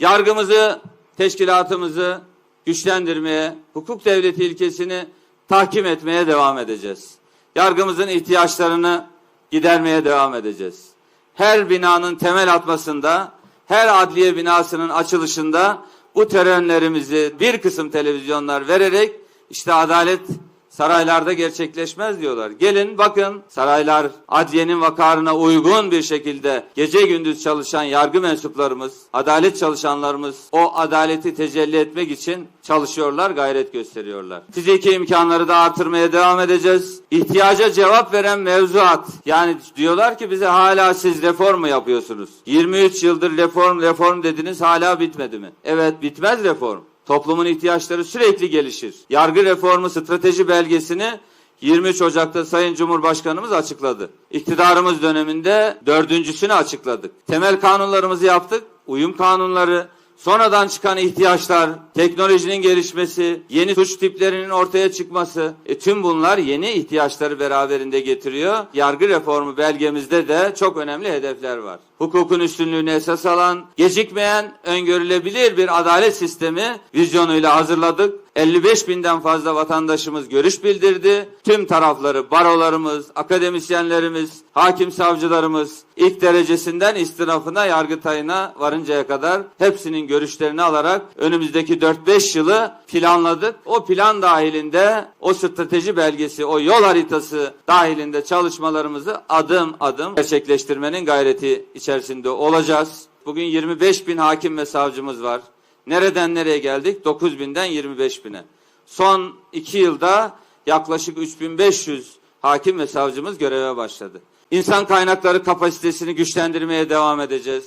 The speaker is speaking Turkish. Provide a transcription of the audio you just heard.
Yargımızı, teşkilatımızı güçlendirmeye, hukuk devleti ilkesini tahkim etmeye devam edeceğiz. Yargımızın ihtiyaçlarını gidermeye devam edeceğiz. Her binanın temel atmasında, her adliye binasının açılışında bu törenlerimizi bir kısım televizyonlar vererek işte adalet saraylarda gerçekleşmez diyorlar. Gelin bakın saraylar adliyenin vakarına uygun bir şekilde gece gündüz çalışan yargı mensuplarımız, adalet çalışanlarımız o adaleti tecelli etmek için çalışıyorlar, gayret gösteriyorlar. Fiziki imkanları da artırmaya devam edeceğiz. İhtiyaca cevap veren mevzuat. Yani diyorlar ki bize hala siz reform mu yapıyorsunuz? 23 yıldır reform reform dediniz hala bitmedi mi? Evet bitmez reform. Toplumun ihtiyaçları sürekli gelişir. Yargı reformu strateji belgesini 23 Ocak'ta Sayın Cumhurbaşkanımız açıkladı. İktidarımız döneminde dördüncüsünü açıkladık. Temel kanunlarımızı yaptık. Uyum kanunları, sonradan çıkan ihtiyaçlar, teknolojinin gelişmesi, yeni suç tiplerinin ortaya çıkması, e, tüm bunlar yeni ihtiyaçları beraberinde getiriyor. Yargı reformu belgemizde de çok önemli hedefler var. Hukukun üstünlüğünü esas alan, gecikmeyen, öngörülebilir bir adalet sistemi vizyonuyla hazırladık. 55 binden fazla vatandaşımız görüş bildirdi. Tüm tarafları, barolarımız, akademisyenlerimiz, hakim savcılarımız ilk derecesinden istinafına, yargıtayına varıncaya kadar hepsinin görüşlerini alarak önümüzdeki 4-5 yılı planladık. O plan dahilinde o strateji belgesi, o yol haritası dahilinde çalışmalarımızı adım adım gerçekleştirmenin gayreti içerisinde olacağız. Bugün 25 bin hakim ve savcımız var. Nereden nereye geldik? 9 binden 25 bine. Son iki yılda yaklaşık 3500 hakim ve savcımız göreve başladı. İnsan kaynakları kapasitesini güçlendirmeye devam edeceğiz.